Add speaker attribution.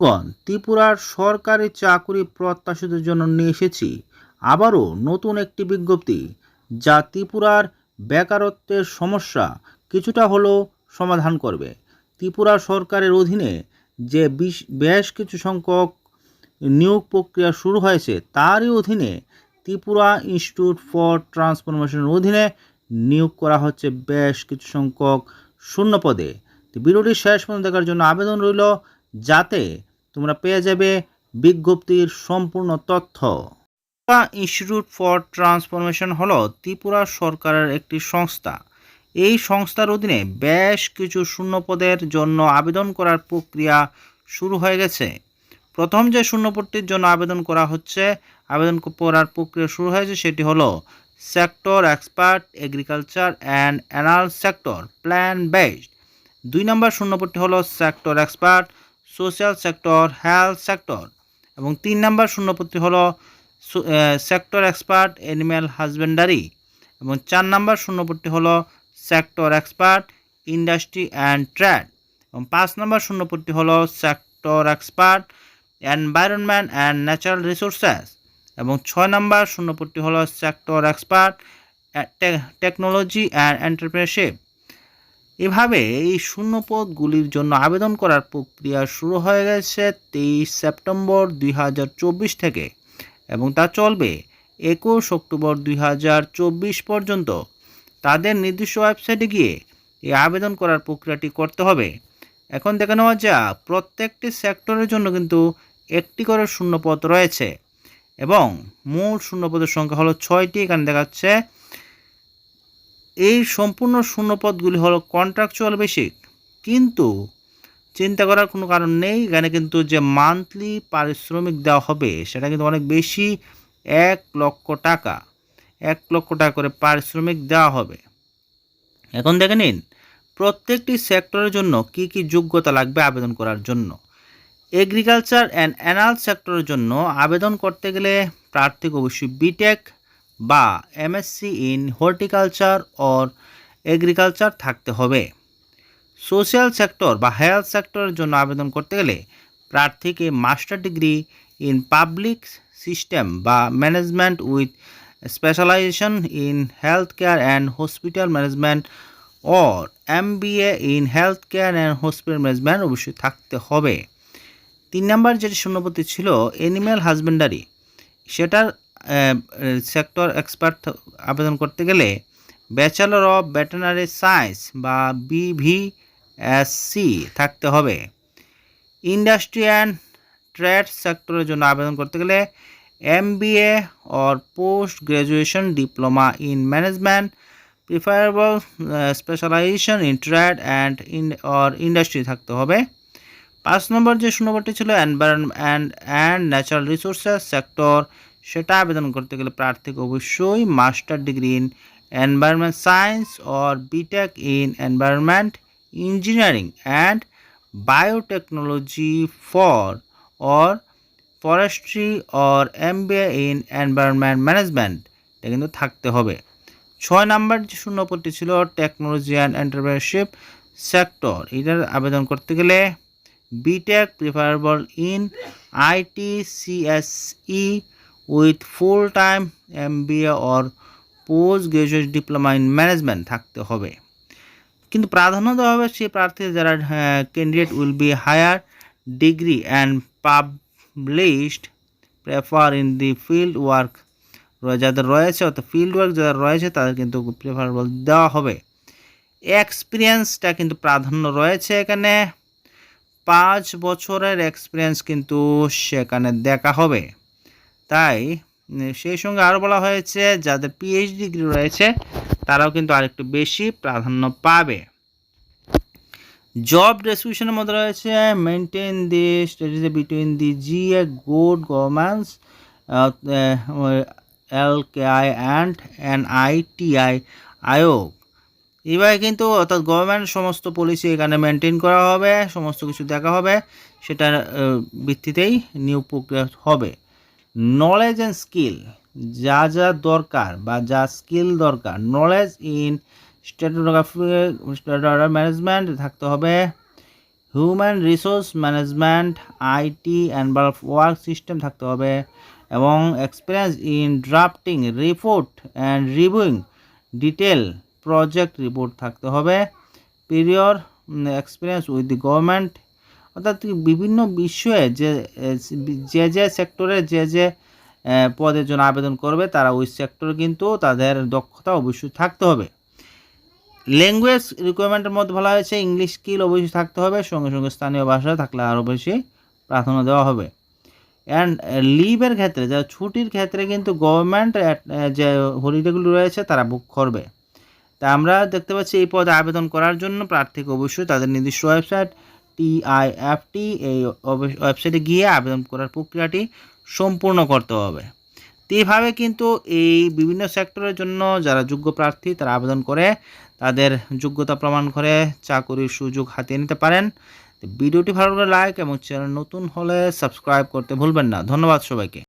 Speaker 1: গণ ত্রিপুরার সরকারি চাকুরি প্রত্যাশীদের জন্য নিয়ে এসেছি আবারও নতুন একটি বিজ্ঞপ্তি, যা ত্রিপুরার বেকারত্বের সমস্যা কিছুটা হলেও সমাধান করবে। ত্রিপুরা সরকারের অধীনে যে বিশ কিছু সংখ্যক নিয়োগ প্রক্রিয়া শুরু হয়েছে, তারই অধীনে ত্রিপুরা ইনস্টিটিউট ফর ট্রান্সফরমেশনের অধীনে নিয়োগ করা হচ্ছে বেশ কিছু সংখ্যক শূন্য পদে। ভিডিওটি শেষ পর্যন্ত দেখার জন্য আবেদন রইল, যাতে তোমরা পেয়ে যাবে বিজ্ঞপ্তির সম্পূর্ণ তথ্য। ত্রিপুরা ইনস্টিটিউট ফর ট্রান্সফরমেশন হল ত্রিপুরা সরকারের একটি সংস্থা। এই সংস্থার অধীনে বেশ কিছু শূন্য পদের জন্য আবেদন করার প্রক্রিয়া শুরু হয়ে গেছে। প্রথম যে শূন্যপদটির জন্য আবেদন করা হচ্ছে, আবেদন করার প্রক্রিয়া শুরু হয়েছে সেটি হলো সেক্টর এক্সপার্ট, এগ্রিকালচার অ্যান্ড অ্যানাল সেক্টর প্ল্যান বেসড দুই নম্বর শূন্যপদটি হলো sector expert social sector, health sector. এবং তিন নম্বর শূন্যপদটি হলো সেক্টর এক্সপার্ট অ্যানিম্যাল হাজবেন্ডারি। এবং চার নম্বর শূন্যপদটি হলো sector expert, industry and trade. এবং পাঁচ নম্বর শূন্যপদটি হলো sector expert, environment and natural resources. এবং ছয় নম্বর শূন্যপদটি হলো sector expert technology and entrepreneurship এভাবে এই শূন্যপদগুলির জন্য আবেদন করার প্রক্রিয়া শুরু হয়ে গেছে তেইশ সেপ্টেম্বর দুই হাজার চব্বিশ থেকে এবং তা চলবে একুশ অক্টোবর দুই হাজার চব্বিশ পর্যন্ত। তাদের নির্দিষ্ট ওয়েবসাইটে গিয়ে এই আবেদন করার প্রক্রিয়াটি করতে হবে। এখন দেখে নেওয়া যাক, প্রত্যেকটি সেক্টরের জন্য কিন্তু একটি করে শূন্যপদ রয়েছে এবং মূল শূন্যপদের সংখ্যা হলো ছয়টি। এখানে দেখাচ্ছে এই সম্পূর্ণ শূন্যপদগুলি হলো কন্ট্রাকচুয়াল বেসিক কিন্তু চিন্তা করার কোনো কারণ নেই। এখানে কিন্তু যে মান্থলি পারিশ্রমিক দেওয়া হবে, সেটা কিন্তু অনেক বেশি, এক লক্ষ টাকা। এক লক্ষ টাকা করে পারিশ্রমিক দেওয়া হবে। এখন দেখে নিন, প্রত্যেকটি সেক্টরের জন্য কি কি যোগ্যতা লাগবে আবেদন করার জন্য? এগ্রিকালচার অ্যান্ড অ্যানাল সেক্টরের জন্য আবেদন করতে গেলে প্রার্থীকে অবশ্যই বিটেক বা MSc in horticulture or agriculture থাকতে হবে। সোশ্যাল সেক্টর বা হেলথ সেক্টরের জন্য আবেদন করতে গেলে প্রার্থীকে master degree in public system বা management with specialisation in health care and hospital management or M in health care and hospital management অবশ্যই থাকতে হবে। তিন নম্বর যেটি শূন্যপতি ছিল অ্যানিম্যাল হাজবেন্ডারি সেটার সেক্টর এক্সপার্ট আবেদন করতে গেলে ব্যাচেলর অফ ভেটেনারি সায়েন্স বা বিভিএসসি থাকতে হবে। ইন্ডাস্ট্রি অ্যান্ড ট্রেড সেক্টরের জন্য আবেদন করতে গেলে M BA or post graduation diploma in management preferable specialisation in trade and in or industry থাকতে হবে। পাঁচ নম্বর যে শূন্যপদটি ছিল environment and natural resources sector সেটা আবেদন করতে গেলে প্রার্থীকে অবশ্যই master degree in environment science or BTech in environment engineering and biotechnology for, or forestry or MBA in environment management. এটা কিন্তু থাকতে হবে। ছয় নাম্বার যে শূন্যপদটি ছিল, টেকনোলজি অ্যান্ড এন্টারপ্রেনারশিপ সেক্টর, এটার আবেদন করতে গেলে BTech preferable in IT CSE with full time M B A or post graduate diploma in management থাকতে হবে। কিন্তু প্রাধান্য দেওয়া হবে সেই প্রার্থী যারা candidate will be higher degree and published prefer in the field work যাদের রয়েছে, অর্থাৎ ফিল্ড ওয়ার্ক যারা রয়েছে, তাদের কিন্তু প্রেফারেবল দেওয়া হবে। এক্সপিরিয়েন্সটা কিন্তু প্রাধান্য রয়েছে এখানে। পাঁচ বছরের এক্সপিরিয়েন্স কিন্তু সেখানে দেখা হবে। তাই সেই সঙ্গে আরও বলা হয়েছে, যাদের পিএইচডি ডিগ্রি রয়েছে, তারাও কিন্তু আরেকটু বেশি প্রাধান্য পাবে। জব ডেসক্রিপশনের মধ্যে রয়েছে maintain the strategy between the G A good governments L K I and N I T I আয়োগ। এবার কিন্তু অর্থাৎ গভর্নমেন্ট সমস্ত পলিসি এখানে মেনটেন করা হবে, সমস্ত কিছু দেখা হবে, সেটার ভিত্তিতেই নিয়োগ প্রক্রিয়া হবে। নলেজ অ্যান্ড স্কিল যা যা দরকার বা যা স্কিল দরকার নলেজ ইন স্ট্যাটোগ্রাফি ম্যানেজমেন্ট থাকতে হবে। Human resource management IT and work system থাকতে হবে। এবং experience in drafting report and reviewing detail project report থাকতে হবে। Prior experience with the government অর্থাৎ বিভিন্ন বিষয়ে যে যে যে সেক্টরে যে যে পদের জন্য আবেদন করবে, তারা ওই সেক্টরে কিন্তু তাদের দক্ষতা অবশ্যই থাকতে হবে। ল্যাঙ্গুয়েজ রিকোয়ারমেন্টের মধ্যে বলা হয়েছে ইংলিশ স্কিল অবশ্যই থাকতে হবে, সঙ্গে সঙ্গে স্থানীয় ভাষা থাকলে আরও বেশি প্রাধান্য দেওয়া হবে। অ্যান্ড লিভের ক্ষেত্রে যা ছুটির ক্ষেত্রে কিন্তু গভর্নমেন্ট যে হলিডেগুলো রয়েছে, তারা বুক করবে। তা আমরা দেখতে পাচ্ছি এই পদে আবেদন করার জন্য প্রার্থীকে অবশ্যই তাদের নির্দিষ্ট ওয়েবসাইট টিআইএফটি এই ওয়েবসাইটে গিয়ে আবেদন করার প্রক্রিয়াটি সম্পূর্ণ করতে হবে। এইভাবে কিন্তু এই বিভিন্ন সেক্টরের জন্য যারা যোগ্য প্রার্থী তারা আবেদন করে, তাদের যোগ্যতা প্রমাণ করে, চাকরির সুযোগ হাতিয়ে নিতে পারেন। ভিডিওটি ভালো করে লাইক এবং চ্যানেল নতুন হলে সাবস্ক্রাইব করতে ভুলবেন না। ধন্যবাদ সবাইকে।